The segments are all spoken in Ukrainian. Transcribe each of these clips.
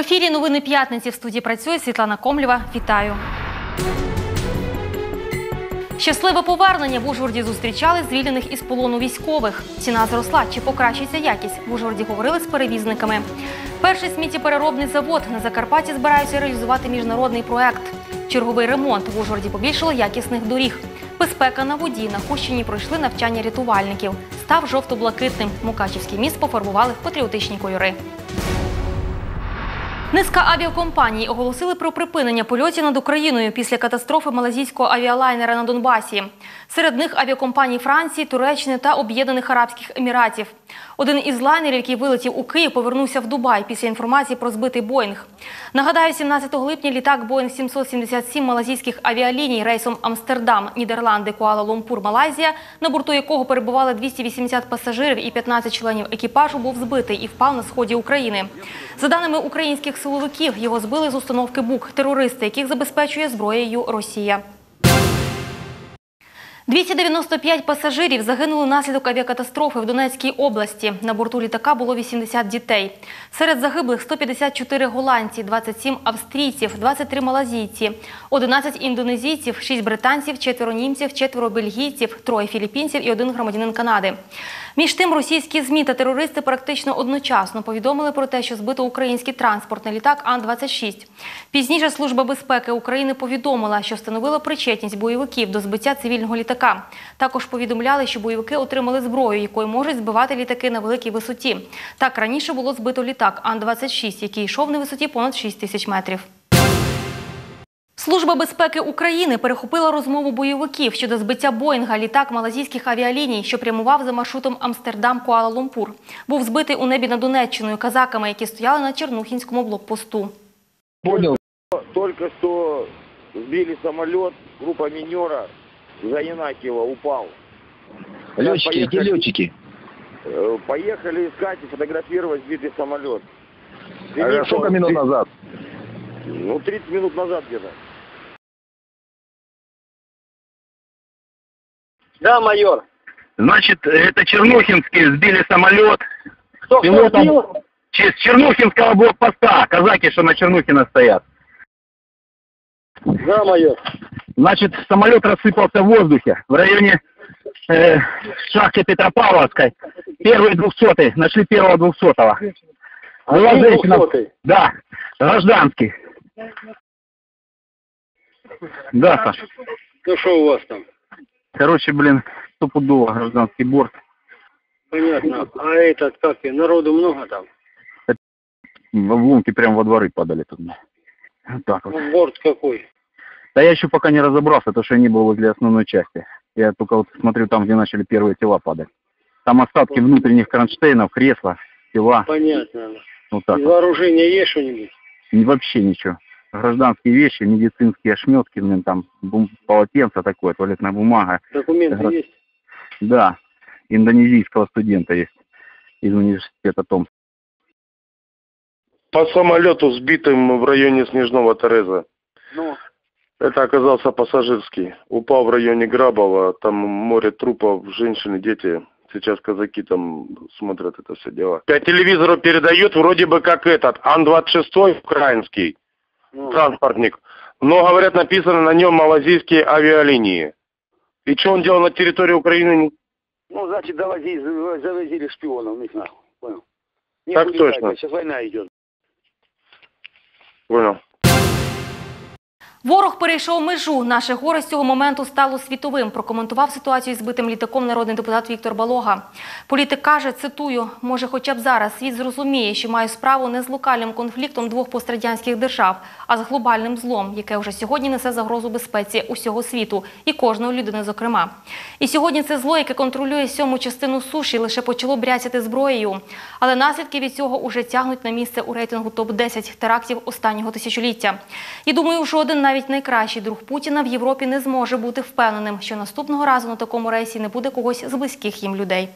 ефірі новини п'ятниці в студії працює Світлана Комлєва. Вітаю. Щасливе повернення в Ужгороді зустрічали звільнених із полону військових. Ціна зросла чи покращиться якість. В Ужгороді говорили з перевізниками. Перший сміттєпереробний завод на Закарпатті збираються реалізувати міжнародний проект. Черговий ремонт в Ужгороді побільшало якісних доріг. Безпека на воді на Хущині пройшли навчання рятувальників. Став жовто-блакитним. Мукачівський міст пофарбували в патріотичні кольори. Низка авіакомпаній оголосили про припинення польотів над Україною після катастрофи малазійського авіалайнера на Донбасі. Серед них авіакомпанії Франції, Туреччини та Об'єднаних Арабських Еміратів. Один із лайнерів, який вилетів у Київ, повернувся в Дубай після інформації про збитий Боїнг. Нагадаю, 17 липня літак Боїнг 777 малазійських авіаліній рейсом Амстердам, Нідерланди, Куала-Лумпур, Малайзія, на борту якого перебували 280 пасажирів і 15 членів екіпажу, був збитий і впав на сході України. За даними українських силовиків, його збили з установки БУК терористи, яких забезпечує зброєю Росія. 295 пасажирів загинули внаслідок авіакатастрофи в Донецькій області. На борту літака було 80 дітей. Серед загиблих 154 голландці, 27 австрійців, 23 малазійці, 11 індонезійців, 6 британців, 4 німців, 4 бельгійців, 3 філіппінців і 1 громадянин Канади. Між тим, російські ЗМІ та терористи практично одночасно повідомили про те, що збито український транспортний літак Ан-26. Пізніше Служба безпеки України повідомила, що встановила причетність бойовиків до збиття цивільного літака. Також повідомляли, що бойовики отримали зброю, якою можуть збивати літаки на великій висоті. Так раніше було збито літак Ан-26, який йшов на висоті понад 6 тисяч метрів. Служба безпеки України перехопила розмову бойовиків щодо збиття Боїнга літак малазійських авіаліній, що прямував за маршрутом Амстердам-Куала-Лумпур. Був збитий у небі над Донеччиною казаками, які стояли на Чернухінському блокпосту. Понял. Только что сбили самолет, группа минера за Янакиева упал. Летчики, где поехали. летчики? Э, Поехали искать и фотографировать сбитый самолет. А сколько минут назад? Ну, 30 минут назад где-то. Да, майор. Значит, это Чернухинские сбили самолет Кто, кто Пилотом. сбил? с Чернухинского блокпоста. Казаки, что на Чернухина стоят. Да, майор. Значит, самолет рассыпался в воздухе в районе э, шахты Петропавловской. Первый двухсотый. Нашли первого двухсотого. Была Один женщина. двухсотый. Да, гражданский. Да, Саш. Ну что у вас там? Короче, блин, стопудово гражданский борт. Понятно. А этот, как и, народу много там? В обломки прямо во дворы падали тут. Вот так вот. Ну, борт какой? Да я еще пока не разобрался, потому что я не был возле основной части. Я только вот смотрю там, где начали первые тела падать. Там остатки внутренних кронштейнов, кресла, тела. Понятно. Вот так Из вот. вооружения есть что-нибудь? И вообще ничего. Гражданские вещи, медицинские ошметки, блин, там бум- полотенце такое, туалетная бумага. Документы Ага. есть? Да, индонезийского студента есть из университета Томск. По самолету, сбитым в районе Снежного Тереза. Ну, Это оказался пассажирский. Упал в районе Грабова, там море трупов, женщины, дети. Сейчас казаки там смотрят это все дело. По телевизору передают вроде бы как этот, Ан-26 украинский транспортник. Но, говорят, написано на нем малазийские авиалинии. И что он делал на территории Украины? ну, значит, завозили, завозили шпионов, не знаю. Понял. Не Так точно. Сейчас война идет. Понял. Ворог перейшов межу. Наше горе з цього моменту стало світовим. Прокоментував ситуацію із збитим літаком народний депутат Віктор Балога. Політик каже, цитую, може, хоча б зараз світ зрозуміє, що має справу не з локальним конфліктом двох пострадянських держав, а з глобальним злом, яке вже сьогодні несе загрозу безпеці усього світу і кожної людини, зокрема. І сьогодні це зло, яке контролює сьому частину суші, лише почало бряцяти зброєю. Але наслідки від цього уже тягнуть на місце у рейтингу топ-10 терактів останнього тисячоліття. І думаю, жоден навіть найкращий друг Путіна в Європі не зможе бути впевненим, що наступного разу на такому рейсі не буде когось з близьких їм людей.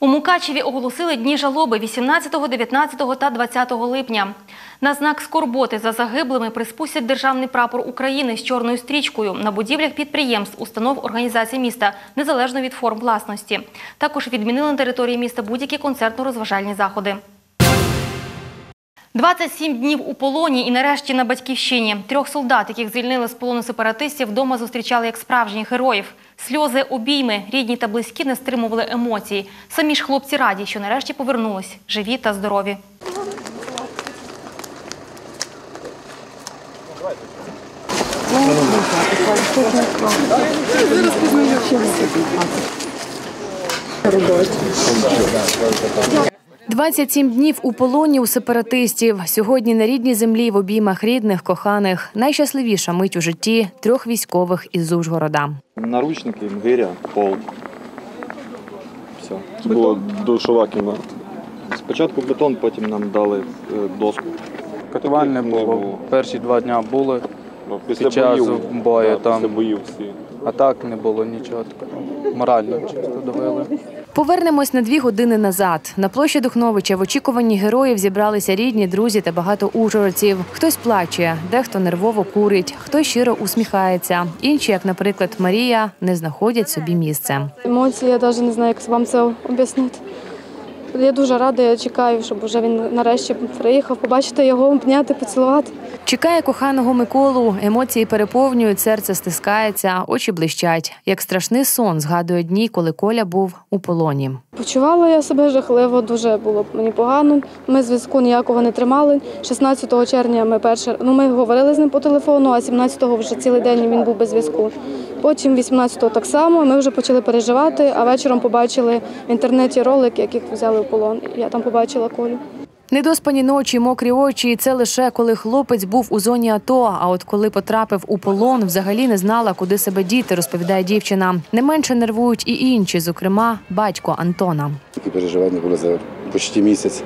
У Мукачеві оголосили дні жалоби 18, 19 та 20 липня. На знак скорботи за загиблими приспустять державний прапор України з чорною стрічкою на будівлях підприємств, установ організацій міста, незалежно від форм власності. Також відмінили на території міста будь-які концертно-розважальні заходи. 27 днів у полоні і нарешті на батьківщині. Трьох солдат, яких звільнили з полону сепаратистів, вдома зустрічали як справжніх героїв. Сльози, обійми, рідні та близькі не стримували емоцій. Самі ж хлопці раді, що нарешті повернулись, живі та здорові. – 27 днів у полоні у сепаратистів. Сьогодні на рідній землі в обіймах рідних, коханих. Найщасливіша мить у житті трьох військових із Ужгорода. Наручники, гиря, пол. Все. Це була душова кімната. Спочатку бетон, потім нам дали е, доску. Катувань не було. Перші два дня були, Ну, Під час бою да, там. Після боїв всі. а так не було нічого такого. Морально чисто довели. Повернемось на дві години назад. На площі Духновича в очікуванні героїв зібралися рідні, друзі та багато ужгородців. Хтось плаче, дехто нервово курить, хтось щиро усміхається. Інші, як, наприклад, Марія, не знаходять собі місце. Емоції, я навіть не знаю, як вам це об'яснити. Я дуже рада, я чекаю, щоб вже він нарешті приїхав, побачити його, обняти, поцілувати. Чекає коханого Миколу, емоції переповнюють, серце стискається, очі блищать. Як страшний сон згадує дні, коли Коля був у полоні. Почувала я себе жахливо, дуже було мені погано. Ми зв'язку ніякого не тримали. 16 червня ми перше, ну ми говорили з ним по телефону, а 17-го вже цілий день він був без зв'язку. Потім 18-го так само. Ми вже почали переживати, а вечором побачили в інтернеті ролик, яких взяли в полон. Я там побачила Колю. Недоспані ночі, мокрі очі. Це лише коли хлопець був у зоні АТО. А от коли потрапив у полон, взагалі не знала, куди себе діти, розповідає дівчина. Не менше нервують і інші, зокрема, батько Антона. Такі переживання були за почти місяць.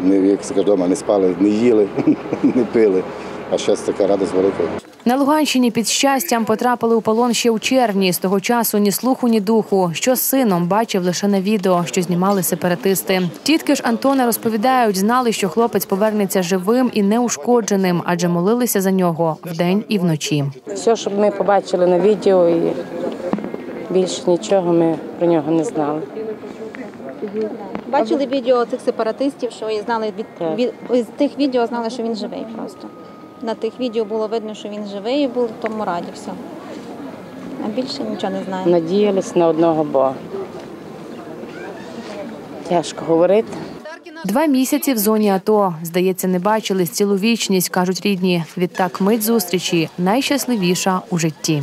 Ми, як вдома не спали, не їли, не пили. А зараз така радість велика. На Луганщині під щастям потрапили у полон ще у червні. З того часу ні слуху, ні духу. Що з сином бачив лише на відео, що знімали сепаратисти. Тітки ж Антона розповідають, знали, що хлопець повернеться живим і неушкодженим, адже молилися за нього вдень і вночі. Все, що ми побачили на відео, і більше нічого ми про нього не знали. Бачили відео цих сепаратистів, що і знали від, від з тих відео знали, що він живий просто. На тих відео було видно, що він живий і був в тому раді все. А більше нічого не знаю. Надіялись на одного Бога. Тяжко говорити. Два місяці в зоні АТО. Здається, не бачились цілу вічність, кажуть рідні. Відтак мить зустрічі найщасливіша у житті.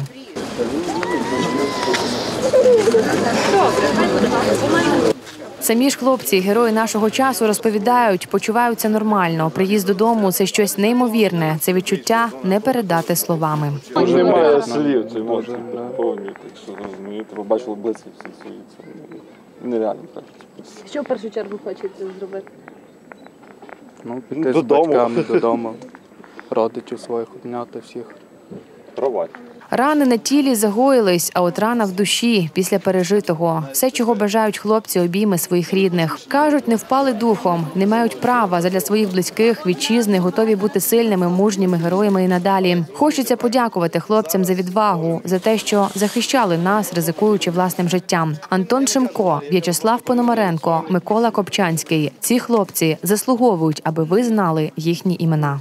Самі ж хлопці, герої нашого часу, розповідають, почуваються нормально. Приїзд додому це щось неймовірне. Це відчуття не передати словами. Немає слів, це можна повні. Так що розумієте, побачили близько всі свої. Це нереально так. Що в першу чергу хочете зробити? Ну, піти з Додому. батьками додому, родичів своїх обняти всіх. Тровать. Рани на тілі загоїлись, а от рана в душі після пережитого. Все, чого бажають хлопці, обійми своїх рідних. Кажуть, не впали духом, не мають права задля своїх близьких, вітчизни, готові бути сильними, мужніми героями і надалі. Хочеться подякувати хлопцям за відвагу, за те, що захищали нас, ризикуючи власним життям. Антон Шимко, В'ячеслав Пономаренко, Микола Копчанський. Ці хлопці заслуговують, аби ви знали їхні імена.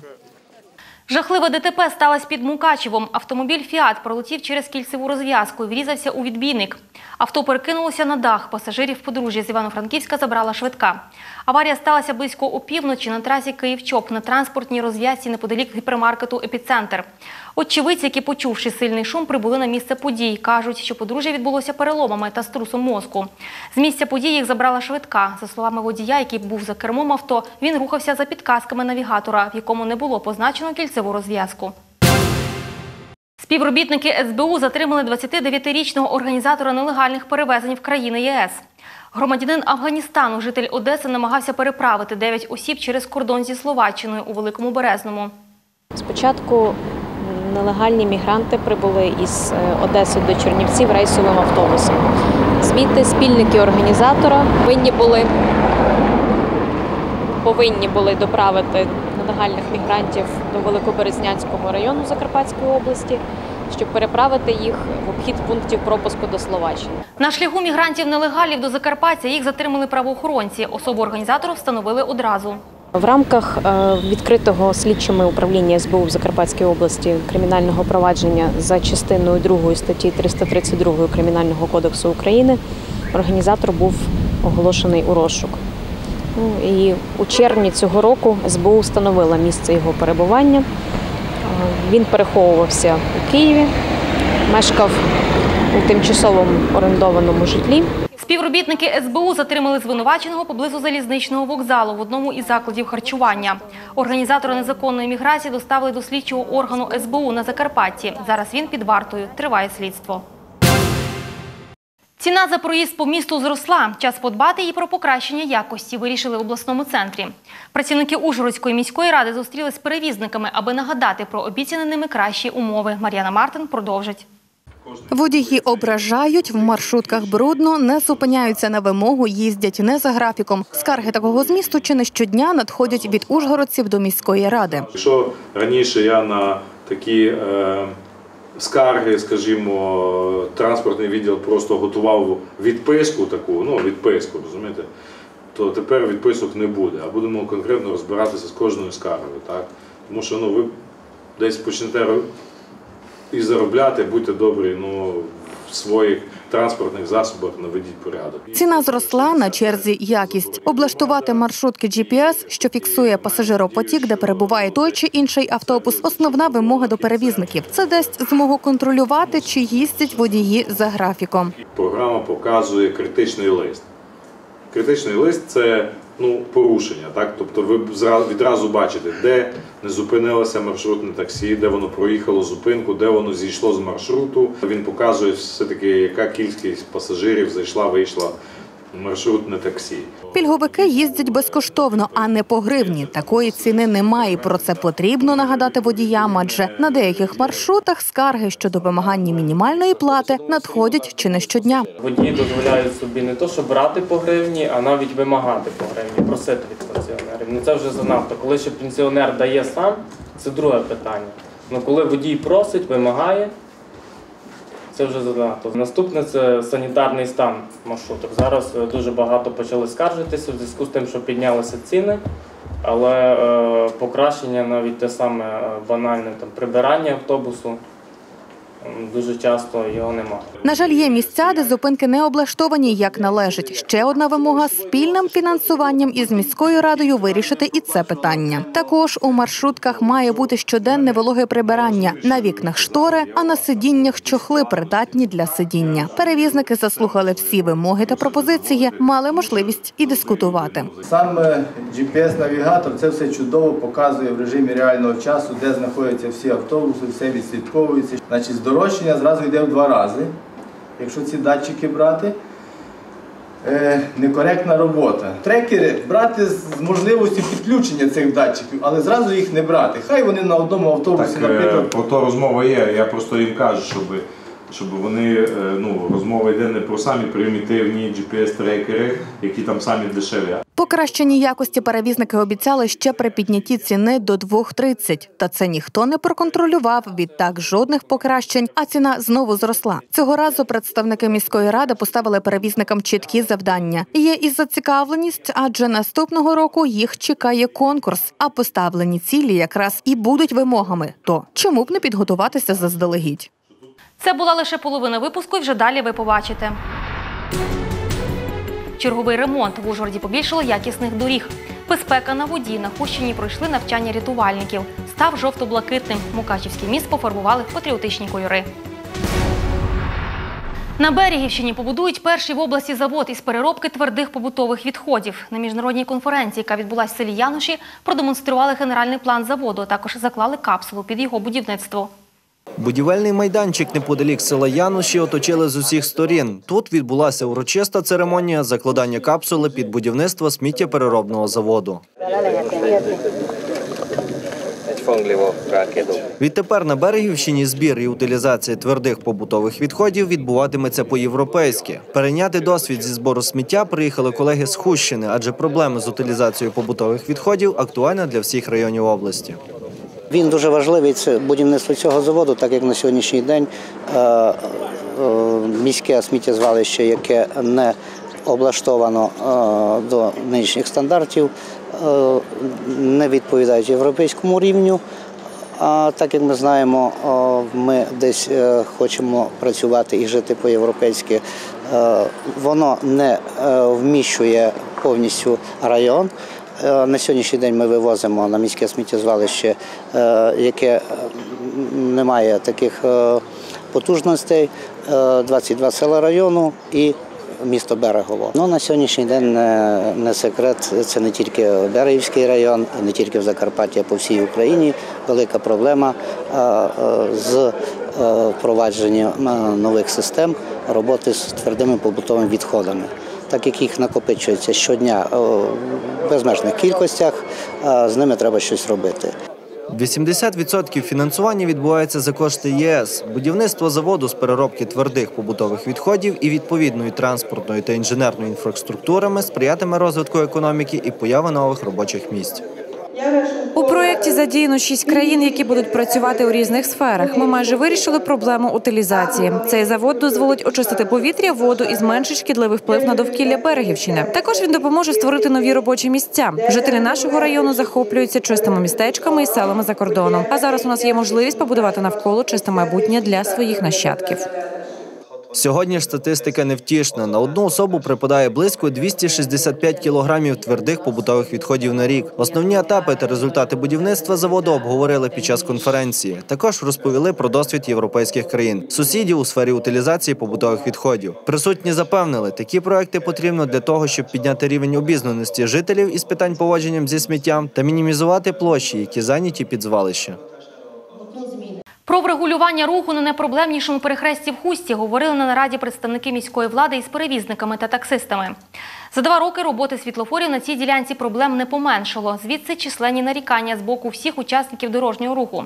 Жахлива ДТП сталося під Мукачевом. Автомобіль «Фіат» пролетів через кільцеву розв'язку і врізався у відбійник. Авто перекинулося на дах. Пасажирів подружжя з Івано-Франківська забрала швидка. Аварія сталася близько опівночі на трасі Київ-Чоп на транспортній розв'язці неподалік гіпермаркету «Епіцентр». Очевидці, які почувши сильний шум, прибули на місце подій. Кажуть, що подружжя відбулося переломами та струсом мозку. З місця подій їх забрала швидка. За словами водія, який був за кермом авто, він рухався за підказками навігатора, в якому не було позначено кільцеву розв'язку. Співробітники СБУ затримали 29-річного організатора нелегальних перевезень в країни ЄС. Громадянин Афганістану, житель Одеси, намагався переправити 9 осіб через кордон зі Словаччиною у Великому Березному. Спочатку нелегальні мігранти прибули із е, Одеси до Чернівців рейсовим автобусом. Звідти спільники організатора повинні були, повинні були доправити нелегальних мігрантів до Великоберезнянського району Закарпатської області, щоб переправити їх в обхід пунктів пропуску до Словаччини. На шляху мігрантів-нелегалів до Закарпаття їх затримали правоохоронці. Особу організатору встановили одразу. В рамках е, відкритого слідчими управління СБУ в Закарпатській області кримінального провадження за частиною 2 статті 332 Кримінального кодексу України організатор був оголошений у розшук. Ну, і у червні цього року СБУ встановила місце його перебування. Е, Він переховувався у Києві, мешкав у тимчасовому орендованому житлі. Співробітники СБУ затримали звинуваченого поблизу залізничного вокзалу в одному із закладів харчування. Організатора незаконної міграції доставили до слідчого органу СБУ на Закарпатті. Зараз він під вартою. Триває слідство. Ціна за проїзд по місту зросла. Час подбати і про покращення якості вирішили в обласному центрі. Працівники Ужгородської міської ради зустрілись з перевізниками, аби нагадати про обіцяні ними кращі умови. Мар'яна Мартин продовжить. Водії ображають, в маршрутках брудно, не зупиняються на вимогу, їздять не за графіком. Скарги такого змісту чи не щодня надходять від ужгородців до міської ради. Якщо раніше я на такі е, скарги, скажімо, транспортний відділ просто готував відписку таку, ну відписку, розумієте, то тепер відписок не буде, а будемо конкретно розбиратися з кожною скаргою. Так? Тому що ну, ви десь почнете і заробляти, будьте добрі, ну, в своїх транспортних засобах наведіть порядок. Ціна зросла на черзі якість. Облаштувати маршрутки GPS, що фіксує пасажиропотік, де перебуває той чи інший автобус. Основна вимога до перевізників. Це дасть змогу контролювати, чи їздять водії за графіком. Програма показує критичний лист. Критичний лист це ну, порушення. Так? Тобто ви відразу бачите, де не зупинилося маршрутне таксі, де воно проїхало зупинку, де воно зійшло з маршруту. Він показує все-таки, яка кількість пасажирів зайшла, вийшла маршрутне таксі. Пільговики їздять безкоштовно, а не по гривні. Такої ціни немає. Про це потрібно нагадати водіям, адже на деяких маршрутах скарги щодо вимагання мінімальної плати надходять чи не щодня. Водії дозволяють собі не то, що брати по гривні, а навіть вимагати по гривні, просити від пенсіонерів. Ну це вже занадто. Коли ще пенсіонер дає сам, це друге питання. Ну коли водій просить, вимагає, це вже занадто. Наступне це санітарний стан маршруток. Зараз е, дуже багато почали скаржитися в зв'язку з тим, що піднялися ціни. Але е, покращення навіть те саме е, банальне там прибирання автобусу дуже часто його немає. На жаль, є місця, де зупинки не облаштовані як належить. Ще одна вимога спільним фінансуванням із міською радою вирішити і це питання. Також у маршрутках має бути щоденне вологе прибирання на вікнах штори, а на сидіннях чохли придатні для сидіння. Перевізники заслухали всі вимоги та пропозиції, мали можливість і дискутувати. Саме GPS-навігатор це все чудово показує в режимі реального часу, де знаходяться всі автобуси, все відслідковується. Значить, здорожчання зразу йде в два рази, якщо ці датчики брати. Е, некоректна робота. Трекери брати з можливістю підключення цих датчиків, але зразу їх не брати. Хай вони на одному автобусі, Так, е, наприклад, про то розмова є. Я просто їм кажу, щоб, щоб вони, е, ну, розмова йде не про самі примітивні GPS-трекери, які там самі дешеві, Покращені якості перевізники обіцяли ще при піднятті ціни до 2,30. Та це ніхто не проконтролював. Відтак жодних покращень, а ціна знову зросла. Цього разу представники міської ради поставили перевізникам чіткі завдання. Є і зацікавленість, адже наступного року їх чекає конкурс. А поставлені цілі якраз і будуть вимогами. То чому б не підготуватися заздалегідь? Це була лише половина випуску, і вже далі ви побачите. Черговий ремонт в Ужгороді побільшало якісних доріг. Безпека на воді на Хущині пройшли навчання рятувальників. Став жовто-блакитним. Мукачівський міст пофарбували в патріотичні кольори. На Берегівщині побудують перший в області завод із переробки твердих побутових відходів. На міжнародній конференції, яка відбулася в селі Януші, продемонстрували генеральний план заводу. а Також заклали капсулу під його будівництво. Будівельний майданчик неподалік села Януші оточили з усіх сторін. Тут відбулася урочиста церемонія закладання капсули під будівництво сміттєпереробного заводу. Відтепер на Берегівщині збір і утилізація твердих побутових відходів відбуватиметься по-європейськи. Перейняти досвід зі збору сміття приїхали колеги з Хущини, адже проблема з утилізацією побутових відходів актуальна для всіх районів області. Він дуже важливий це будівництво цього заводу, так як на сьогоднішній день е, е, міське сміттєзвалище, яке не облаштовано е, до нинішніх стандартів, не відповідають європейському рівню. А так як ми знаємо, ми десь хочемо працювати і жити по-європейськи. Воно не вміщує повністю район. Е, На сьогоднішній день ми вивозимо на міське сміттєзвалище, е, яке не має таких е, потужностей, е, 22 села району і місто Берегово. Ну, на сьогоднішній день не, секрет, це не тільки Берегівський район, не тільки в Закарпатті, а по всій Україні. Велика проблема з впровадженням нових систем роботи з твердими побутовими відходами. Так як їх накопичується щодня в безмежних кількостях, з ними треба щось робити. 80% фінансування відбувається за кошти ЄС. Будівництво заводу з переробки твердих побутових відходів і відповідної транспортної та інженерної інфраструктурами сприятиме розвитку економіки і появи нових робочих місць. У проєкті задіяно шість країн, які будуть працювати у різних сферах. Ми майже вирішили проблему утилізації. Цей завод дозволить очистити повітря, воду і зменшить шкідливий вплив на довкілля Берегівщини. Також він допоможе створити нові робочі місця. Жителі нашого району захоплюються чистими містечками і селами за кордоном. А зараз у нас є можливість побудувати навколо чисте майбутнє для своїх нащадків. Сьогодні ж статистика невтішна. На одну особу припадає близько 265 кілограмів твердих побутових відходів на рік. Основні етапи та результати будівництва заводу обговорили під час конференції. Також розповіли про досвід європейських країн, сусідів у сфері утилізації побутових відходів. Присутні запевнили, такі проекти потрібно для того, щоб підняти рівень обізнаності жителів із питань поводженням зі сміттям та мінімізувати площі, які зайняті під звалище. Про врегулювання руху на найпроблемнішому перехресті в Хусті говорили на нараді представники міської влади із перевізниками та таксистами. За два роки роботи світлофорів на цій ділянці проблем не поменшало. Звідси численні нарікання з боку всіх учасників дорожнього руху.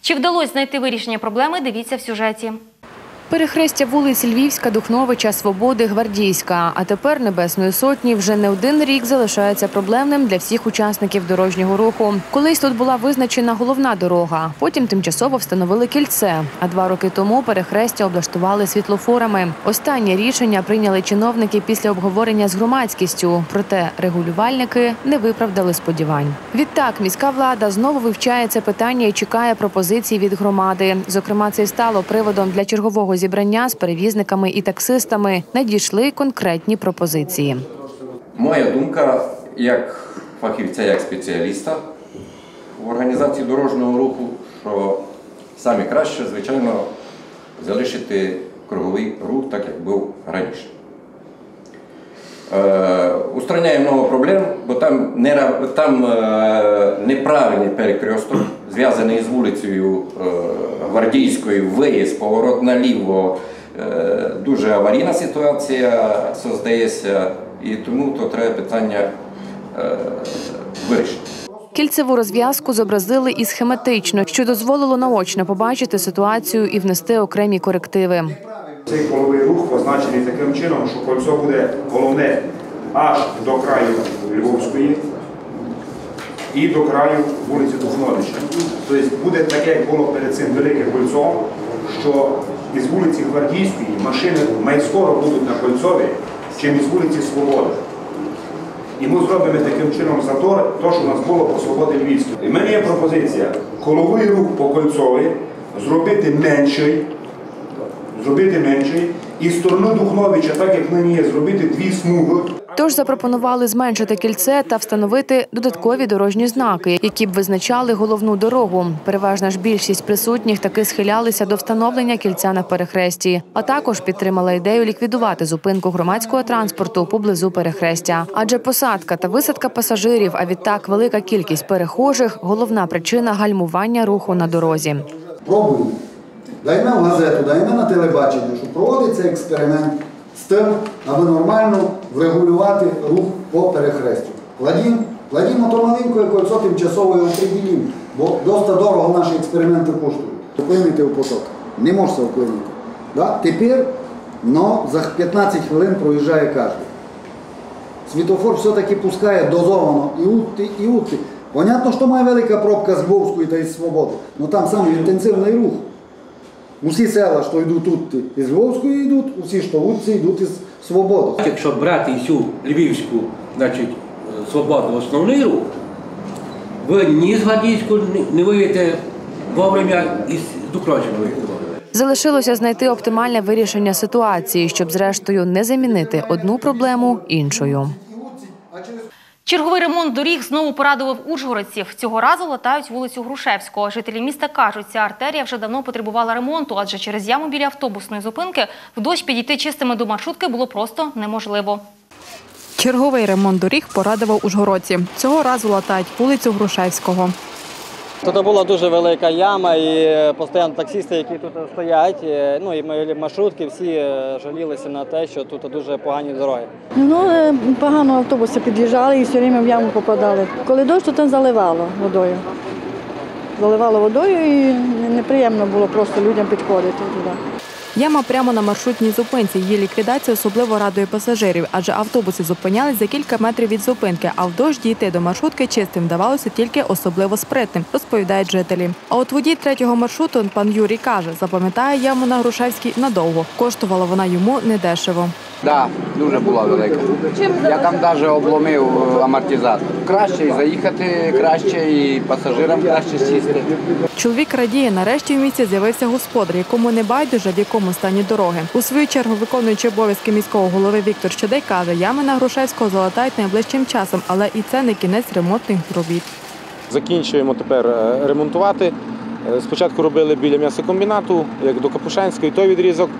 Чи вдалося знайти вирішення проблеми, дивіться в сюжеті. Перехрестя вулиць Львівська, Духновича, Свободи, Гвардійська. А тепер Небесної Сотні вже не один рік залишається проблемним для всіх учасників дорожнього руху. Колись тут була визначена головна дорога, потім тимчасово встановили кільце. А два роки тому перехрестя облаштували світлофорами. Останнє рішення прийняли чиновники після обговорення з громадськістю. Проте регулювальники не виправдали сподівань. Відтак міська влада знову вивчає це питання і чекає пропозицій від громади. Зокрема, це й стало приводом для чергового зібрання з перевізниками і таксистами. Надійшли конкретні пропозиції. Моя думка як фахівця, як спеціаліста в організації дорожнього руху, що саме краще, звичайно, залишити круговий рух так, як був раніше. Е, устраняє много проблем, бо там, не, там е, неправильний перекресток, зв'язаний з вулицею е, Гвардійською, виїзд, поворот наліво. Е, дуже аварійна ситуація создається, і тому то треба питання е, вирішити. Кільцеву розв'язку зобразили і схематично, що дозволило наочно побачити ситуацію і внести окремі корективи. Цей коловий рух позначений таким чином, що кольцо буде головне аж до краю Львовської і до краю вулиці Духновича. Тобто буде таке, як було перед цим велике кольцо, що із вулиці Гвардійської машини майскоро будуть на кольцові, чим із вулиці Свободи. І ми зробимо таким чином затор, то, що у нас було по свободі Львівській. І в мене є пропозиція коловий рух по кольцові зробити менший, зробити менший, і сторону Духновича, так як нині є, зробити дві смуги. Тож запропонували зменшити кільце та встановити додаткові дорожні знаки, які б визначали головну дорогу. Переважна ж більшість присутніх таки схилялися до встановлення кільця на перехресті, а також підтримала ідею ліквідувати зупинку громадського транспорту поблизу перехрестя. Адже посадка та висадка пасажирів, а відтак велика кількість перехожих головна причина гальмування руху на дорозі. Пробуємо. Дайме в газету, дайме на телебачення, що проводиться експеримент з тим, аби нормально врегулювати рух по перехрестю. Кладім, кладімо то маленьке кольцо тимчасово його бо досить дорого наші експерименти коштують. Вклинити в поток. Не вклинити. Да? Тепер но за 15 хвилин проїжджає кожен. Світофор все-таки пускає дозовано і утти, і утти. Понятно, що має велика пробка з Бовської та із Свободи, але там саме інтенсивний рух. Усі села, що йдуть тут із Львовської йдуть, усі, що вулиці йдуть із Свободи. Якщо брати всю львівську значить, свободу основний рух, ви ні з Гвардійську не виїдете вовремя і з Дукрочина виїдете. Залишилося знайти оптимальне вирішення ситуації, щоб зрештою не замінити одну проблему іншою. Черговий ремонт доріг знову порадував ужгородців. Цього разу латають вулицю Грушевського. Жителі міста кажуть, ця артерія вже давно потребувала ремонту, адже через яму біля автобусної зупинки в дощ підійти чистими до маршрутки було просто неможливо. Черговий ремонт доріг порадував Ужгородці. Цього разу латають вулицю Грушевського. Тут була дуже велика яма, і постійно таксісти, які тут стоять, ну і маршрутки, всі е, жалілися на те, що тут дуже погані дороги. Ну, е, погано автобуси під'їжджали і все время в яму попадали. Коли дощ, то там заливало водою. Заливало водою і неприємно було просто людям підходити туди. Яма прямо на маршрутній зупинці. Її ліквідація особливо радує пасажирів, адже автобуси зупинялись за кілька метрів від зупинки, а вдовж дійти до маршрутки чистим вдавалося тільки особливо спритним, розповідають жителі. А от водій третього маршруту пан Юрій каже, запам'ятає яму на Грушевській надовго. Коштувала вона йому недешево. Так, дуже була велика. Я там навіть обломив е, амортизатор. Краще і заїхати краще, і пасажирам краще сісти. Чоловік радіє, нарешті в місті з'явився господар, якому не байдуже в якому стані дороги. У свою чергу, виконуючи обов'язки міського голови Віктор Щедей каже, ями на Грушевського залатають найближчим часом, але і це не кінець ремонтних робіт. Закінчуємо тепер е, ремонтувати. Е, Спочатку робили біля м'ясокомбінату, як до Капушанської, той відрізок.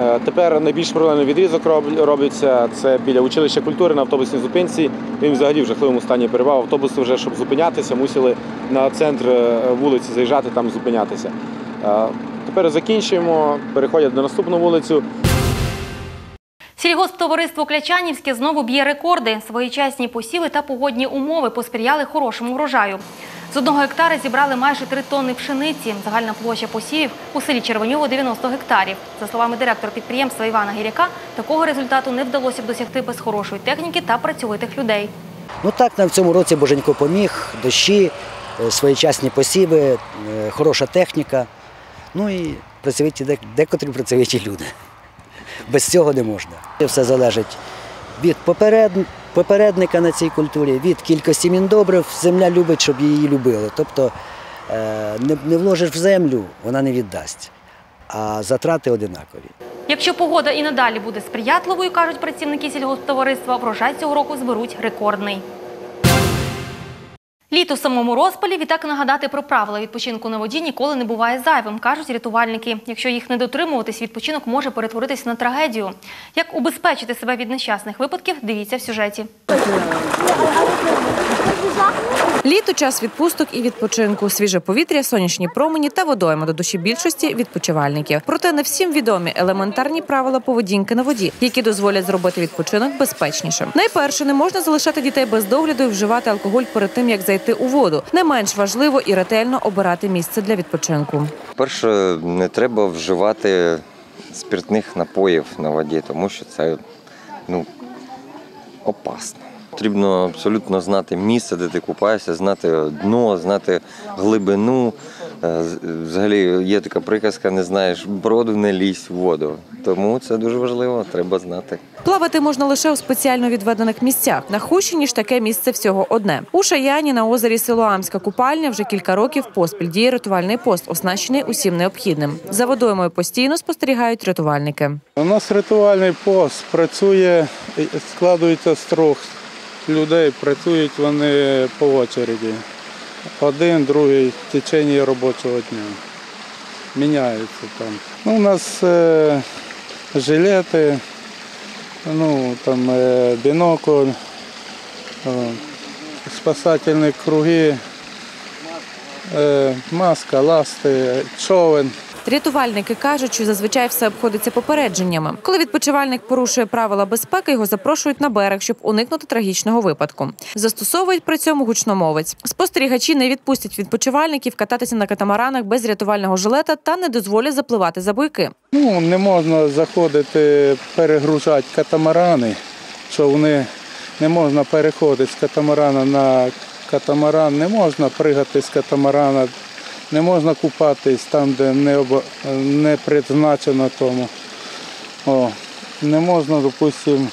Е, Тепер найбільш проблемний відрізок робиться це біля училища культури на автобусній зупинці. Він взагалі в жахливому стані перебував. Автобуси вже, щоб зупинятися, мусили на центр вулиці заїжджати, там зупинятися. Тепер закінчуємо, переходять на наступну вулицю. Сільгосптовариство Клячанівське знову б'є рекорди. Своєчасні посіви та погодні умови посприяли хорошому врожаю. З одного гектара зібрали майже три тонни пшениці. Загальна площа посівів у селі Червоньово 90 гектарів. За словами директора підприємства Івана Гіряка, такого результату не вдалося б досягти без хорошої техніки та працьовитих людей. Ну так, нам в цьому році Боженько поміг, дощі, е, своєчасні посіви, е, хороша техніка. Ну і працьовиті, декотрі працьовиті люди. Без цього не можна. Все залежить від попередника на цій культурі, від кількості міндобрив. Земля любить, щоб її любили. Тобто е, не вложиш в землю, вона не віддасть. А затрати одинакові. Якщо погода і надалі буде сприятливою, кажуть працівники сільгосптовариства, врожай цього року зберуть рекордний. Літо в самому розпалі, відтак нагадати про правила відпочинку на воді ніколи не буває зайвим, кажуть рятувальники. Якщо їх не дотримуватись, відпочинок може перетворитись на трагедію. Як убезпечити себе від нещасних випадків, дивіться в сюжеті. Літо час відпусток і відпочинку, свіже повітря, сонячні промені та водойми до душі більшості відпочивальників. Проте не всім відомі елементарні правила поведінки на воді, які дозволять зробити відпочинок безпечнішим. Найперше, не можна залишати дітей без догляду і вживати алкоголь перед тим, як зайти у воду. Не менш важливо і ретельно обирати місце для відпочинку. Перше, не треба вживати спиртних напоїв на воді, тому що це ну, опасно. Потрібно абсолютно знати місце, де ти купаєшся, знати дно, знати глибину. Е, Взагалі є така приказка, не знаєш броду, не лізь в воду. Тому це дуже важливо, треба знати. Плавати можна лише у спеціально відведених місцях. На Хущині ж таке місце всього одне. У Шаяні на озері Силуамська купальня вже кілька років поспіль діє рятувальний пост, оснащений усім необхідним. За водоймою постійно спостерігають рятувальники. У нас рятувальний пост працює, складується з трьох людей, працюють вони по очереді. Один, другий в течение робочого дня. Міняються там. Ну, у нас е, жилети, ну, там, е, бінокль, е, спасательні круги, е, маска, ласти, човен. Рятувальники кажуть, що зазвичай все обходиться попередженнями. Коли відпочивальник порушує правила безпеки, його запрошують на берег, щоб уникнути трагічного випадку. Застосовують при цьому гучномовець. Спостерігачі не відпустять відпочивальників кататися на катамаранах без рятувального жилета та не дозволять запливати за буйки. Ну, не можна заходити, перегружати катамарани, що вони не можна переходити з катамарана на катамаран, не можна пригати з катамарана не можна купатись там, де не, оба- не призначено тому. О, не можна, допустимо,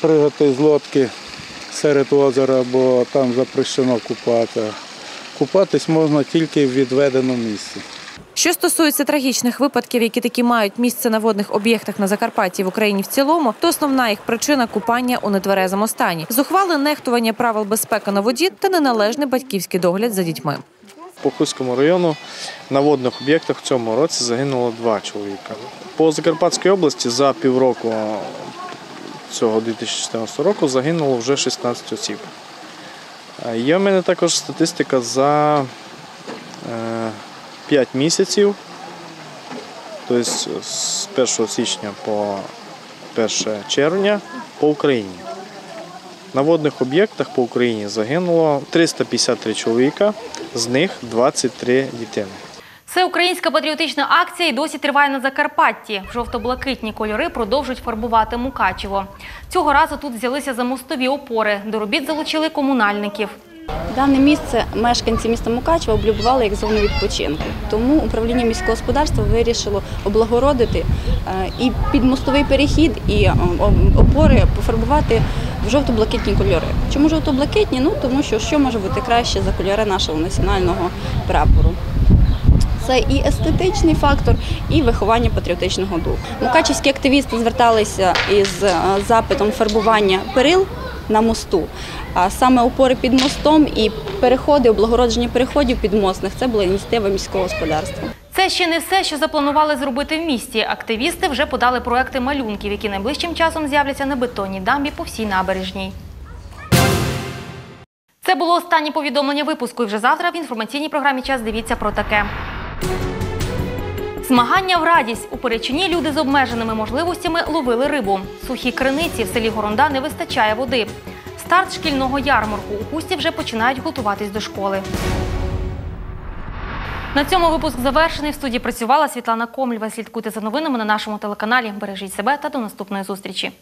пригати з лодки серед озера, бо там запрещено купати. Купатись можна тільки в відведеному місці. Що стосується трагічних випадків, які таки мають місце на водних об'єктах на Закарпатті в Україні в цілому, то основна їх причина купання у нетверезому стані. Зухвали нехтування правил безпеки на воді та неналежний батьківський догляд за дітьми. По Хуському району на водних об'єктах в цьому році загинуло два чоловіка. По Закарпатській області за півроку цього 2014 року загинуло вже 16 осіб. Е, Є в мене також статистика за 5 місяців, тобто з 1 січня по 1 червня по Україні. На водних об'єктах по Україні загинуло 353 чоловіка, з них 23 дітини. Це українська патріотична акція і досі триває на Закарпатті. Жовто-блакитні кольори продовжують фарбувати Мукачево. Цього разу тут взялися за мостові опори. До робіт залучили комунальників. Дане місце мешканці міста Мукачева облюбували як зону відпочинку. Тому управління міського господарства вирішило облагородити е, і підмостовий перехід, і е, опори пофарбувати в жовто-блакитні кольори. Чому жовто-блакитні? Ну тому що що може бути краще за кольори нашого національного прапору. Це і естетичний фактор, і виховання патріотичного духу. Мукачівські активісти зверталися із е, запитом фарбування перил на мосту. А саме опори під мостом і переходи, облагородження переходів підмостних це була ініціатива міського господарства. Це ще не все, що запланували зробити в місті. Активісти вже подали проекти малюнків, які найближчим часом з'являться на бетонній дамбі по всій набережній. Це було останнє повідомлення випуску. І вже завтра в інформаційній програмі час дивіться про таке. Змагання в радість. У Перечині люди з обмеженими можливостями ловили рибу. Сухій криниці в селі Горонда не вистачає води. Старт шкільного ярмарку. У Хусті вже починають готуватись до школи. На цьому випуск завершений. В студії працювала Світлана Комлєва. Слідкуйте за новинами на нашому телеканалі. Бережіть себе та до наступної зустрічі.